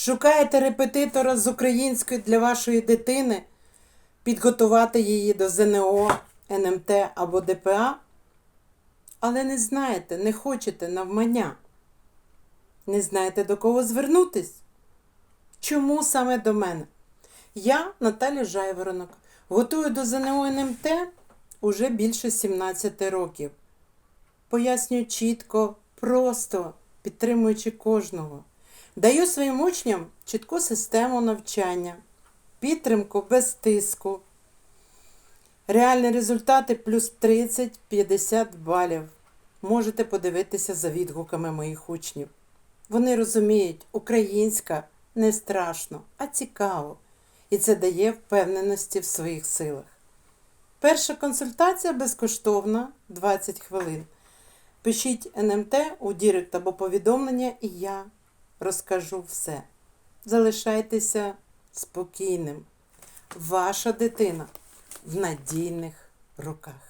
Шукаєте репетитора з української для вашої дитини, підготувати її до ЗНО, НМТ або ДПА, але не знаєте, не хочете навмання. Не знаєте до кого звернутись? Чому саме до мене? Я, Наталя Жайворонок, готую до ЗНО НМТ уже більше 17 років. Пояснюю чітко, просто, підтримуючи кожного. Даю своїм учням чітку систему навчання, підтримку без тиску. Реальні результати плюс 30-50 балів. Можете подивитися за відгуками моїх учнів. Вони розуміють, українська не страшно, а цікаво. І це дає впевненості в своїх силах. Перша консультація безкоштовна 20 хвилин. Пишіть НМТ у Дірект або повідомлення, і я розкажу все. Залишайтеся спокійним. Ваша дитина в надійних руках.